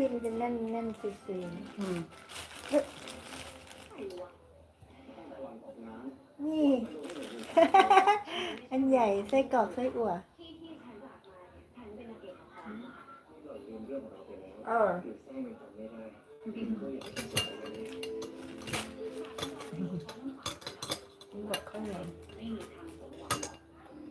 ที่มันจะแน่นแน่นซีซีอืมนี่ อันใหญ่ไส้กรอกไส้อั่วเออนี่บอกข้าวเหนียว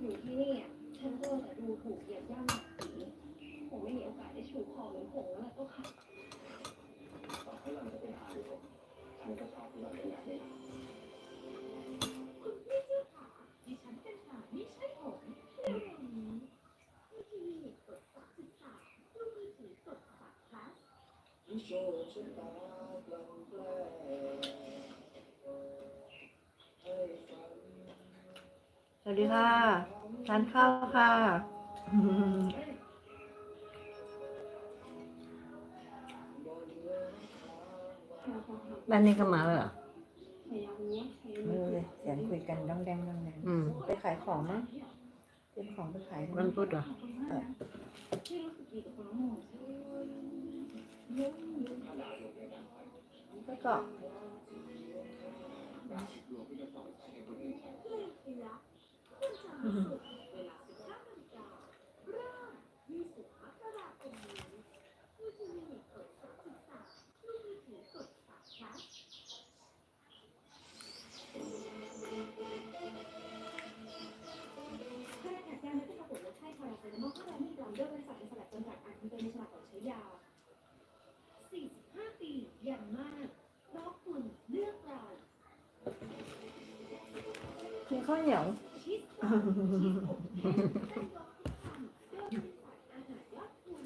อยู่ที่นี่อะฉันก็แต่ดูถูกเหยียดย่ำศักดิ์ศรีผมไม่มี โอกาสได้ชูคอเหมือนผงแล้วล่ะก็ค่ะดิฉันเป็นสาไม่ใช่ผมที่กดสักสิบสามลูกมือถือกดสักคลาสสวัสดีค่ะทานข้าวค่ะ บ้านนี้ก็มาแล้วเหรอพยายามรู้ว่าใช้ไม่รู้เลยเสียงคุยกันต้องแดงต้องแดงอืมไปขายของมั้งเป็นของไปขายวันพุธเหรอที่รู้สึกดีกับคนน้องหมอใช่ไหมไส้ก ข้าวเหนียวชีสเราชีสผมได้ยกทุกคำด้วยบริษัทอาหารยอดคุณ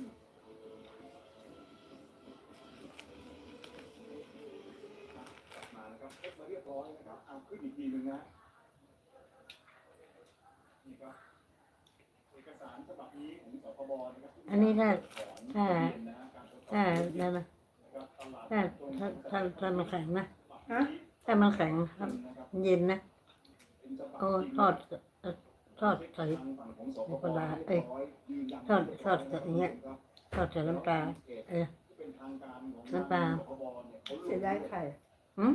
มานะครับเช็คมาเรียบร้อยนะครับเอาขึ้นอีกทีหนึ่งนะนี่ครับเอกสารฉบับนี้ของสคบนะครับอันนี้ถ้าถ้านะฮะการทดสอบถ้าได้ไหมนะครับตลาดถ้าถ้าถ้าถ้ามันแข็งนะฮะ ถ้ามันแข็งครับนะครับเย็นนะ เป็นฉบับเอาทอดเอ่อทอดใส่ทางฝั่งของสคบปลาเอ้ยทอดทอดอย่างเงี้ยทอดใส่น้ำปลาเออที่เป็นทางการของน้ำปลาสคบเนี่ยเสียดายไข่หืม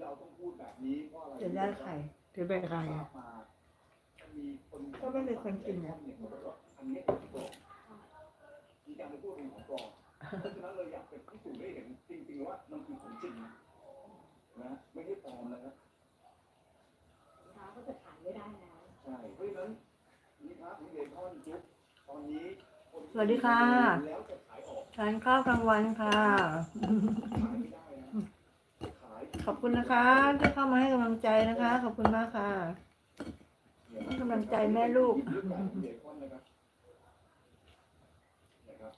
เราต้องพูดแบบนี้เพราะอะไรเสียดายไข่ที่เป็นใครทราอะบมามีคนก็ไม่มีคนกินเนี่ยอันนี้เป็นของปลอมมีการไปพูดเป็นของปอมเพราะฉะนั้นเลยอยากเป็นพิสูจน์ได้เห็นจริงๆว่ามันคือของจริงนะนะไม่ใช่ปลอมนะครับ สินค้าก็จะขายไม่ได้แล้ว ใช่เพราะฉะนั้นนี่ครับนี่เลยท่อนจุ๊บตอนนี้คนสวัสดีค่ะ แล้วจะขายออกทานข้าวกลางวันค่ะ ขายไม่ได้นะขายขอบคุณนะคะ ที่เข้ามาให้กำลังใจนะคะ ขอบคุณมากค่ะ ให้กำลังใจแม่ลูก เรื่องการเบคอนนะครับนะครับ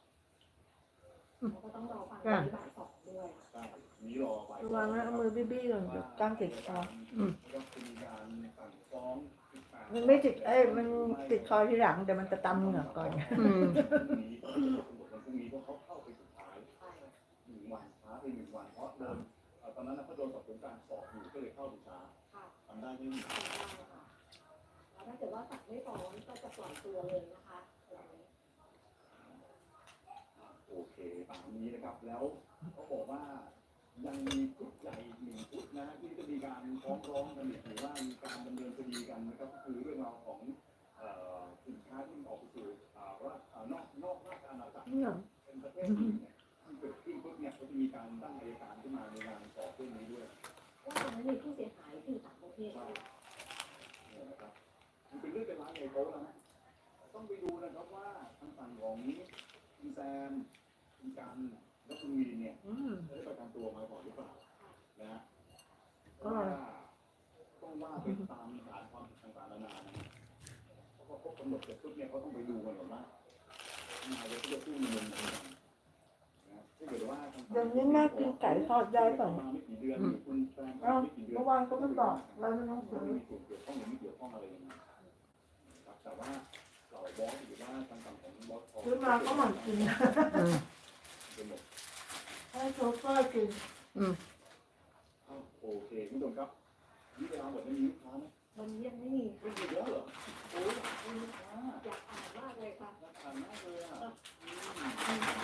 เราก็ต้องรอฟังการบ่ายสองด้วย ใช่นี้รอไป ระวังนะเอามือบี้ๆก่อนเดี๋ยวกล้างติดคอ อืม ก็จะมีการสั่งฟ้องสิบแปด มันไม่ติดเอ้ยมันติดคอทีหลังแต่มันจะตำเหงือกก่อน อืมนี้วันพรุ่งนี้เพราะเขาเข้าไปสุดท้ายหนึ่งวันช้าไปหนึ่งวันเพราะโดนเอ่อตอนนั้นนะเขาโดนสอบสวนกลารสอบอยู่ก็เลยเข้าไปช้าค่ะทำได้ไม่มีแล้วถ้าเกิดว่าสั่งไม่ฟ้องก็จะปล่อยตัวเลยนะคะแบบนี้โอเคตามนี้นะครับแล้วเขาบอกว่ายังมีชุดใหญ่หนึ่งชุดนะที่จะมีการฟ้องร้องกันอีกหรือว่ามีการดำเนินคดีกันนะครับก็คือเรื่องราว ของเอ่อสินค้าที่ออกไปสู่อ่าว่าอ่านอกนอกราชอาณาจักรนี่เหรอเป็นประเทศอื่นเนี่ยที่เกิดขึ้นปุ๊บเนี่ยเขาจะมีการตั้งอัยการขึ้นมาในการสอบเรื่องนี้ด้วยว่าตอนนั้นมีผู้เสียหายที่ต่างประเทศด้วยเนี่ยนะครับมันเป็นเรื่องเป็นราวใหญ่โตแล้วนะต้องไปดูนะครับว่าทางฝั่งของคุณแซมคุณกันและคุณมีนเนี่ยอืมจะได้ประกันตัวมาก่อนหรือเปล่านะฮะเพก็ราะว่าต้องว่าไปตามฐานความผิดต่างๆนานานะเพรา ว่าทางฝั่งเดี๋ยวนี้แม่กินไก่ทอดได้เปล่ามาไม่กี่เดือนหรือคุณแฟนเอ้าเมื่อวานก็ไม่บอกเราไม่ต้องไม่ซื้องซื้อครับแต่ว่าเราบอสหรือว่าทางฝั่งของบอสซื้อมาก็หมั่นกินให้โชเฟอร์กินอืมโอเคคุณผู้ชมครับนี่เวลาหมดแล้วมีลูกค้าไหมวันนี้ยังไม่มีไม่มีแล้วเหรอโอ้ยอยากเป็นลูกค้าอยากอ่านมากเลยค่ะน่าทานมากเลยอะ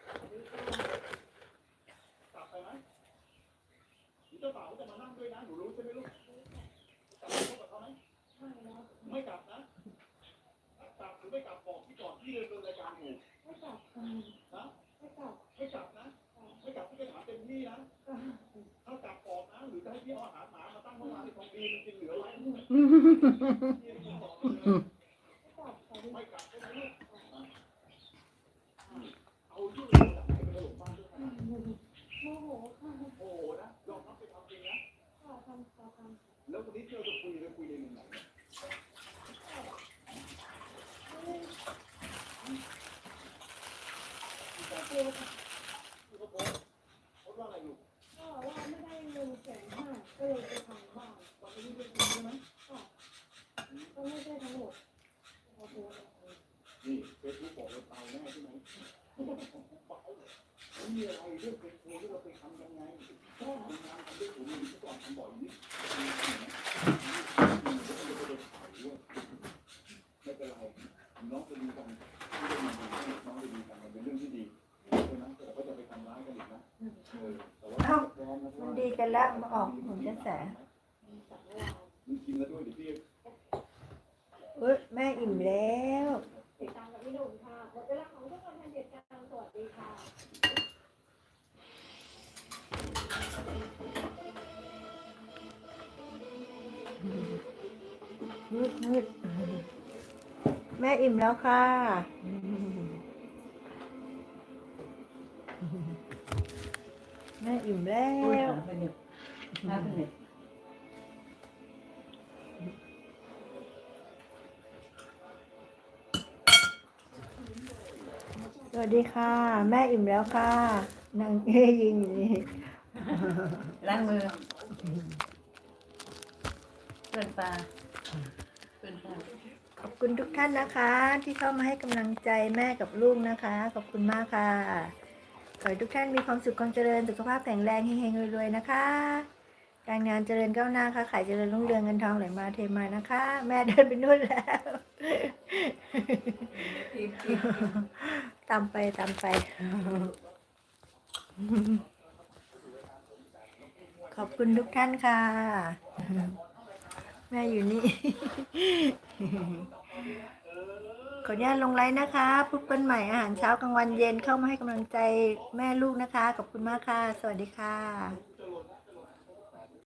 เจ้าบ่าวจะมานั่งด้วยนะหนูรู้ใช่ไหมลูกกลับไปพบกับเขาไหมไม่กลับนะถ้ากลับหรือไม่กลับบอกที่ก่อนที่เดินรายการอยู่ไม่กลับนะไม่กลับไม่กลับนะไม่กลับพี่จะถามเต็มที่นะถ้ากลับบอกนะหรือจะให้พี่เอาอาหารหมามาตั้งห้องน้ำในของดีมันกินเหลือไว้ไม่กลับไม่กลับใช่ไหมลูกเอาชื่อเราจากไหนไปถล่มบ้านด้วยขนาดนั้นโมโหค่ะ นี่เฟซบุ๊กบอกเราเตาแน่ใช่ไหมเบาไม่มีอะไรเรื่องเป็นที่เราไปทำยังไงก็ทำงานทำด้วยตัวเองก่อนทำบ่อยนิดไม่เป็นไรน้องจะดีกันที่ได้มาดูน้องจะดีกัน เออแต่ว่ามันดีกันแล้วมาออกผลกระแสเอ้ยแม่อิ่มแล้วติดตามกับพี่หนุ่มค่ะหมดเวลาของทุกคนทันเด็ดการสวัสดีค่ะมืดมืดแม่อิ่มแล้วค่ะ แม่อิ่มแล้อุ้ยวหาไปเนี่ยหาไปเนี่ยสวัสดีค่ะ แม่อิ่มแล้วค่ะนางเอ้ยยิงอยู่นี่ล้างมือเปิดปลาเปิดปลาขอบคุณทุกท่านนะคะ ที่เข้ามาให้กำลังใจแม่กับลูกนะคะ ขอบคุณมากค่ะ ขอให้ทุกท่านมีความสุขความเจริญสุขภาพแข็งแรงเฮงๆรวยๆนะคะ การงานเจริญก้าวหน้าค่ะขายเจริญรุ่งเรืองเงินทองไหลมาเทมานะคะ แม่เดินไปนู่นแล้วตามไปตามไป ขอบคุณทุกท่านค่ะ แม่อยู่นี่ ขออนุญาตลงไลน์นะคะพบกันใหม่อาหารเช้ากลางวันเย็นเข้ามาให้กำลังใจแม่ลูกนะคะ ขอบคุณมากค่ะ สวัสดีค่ะ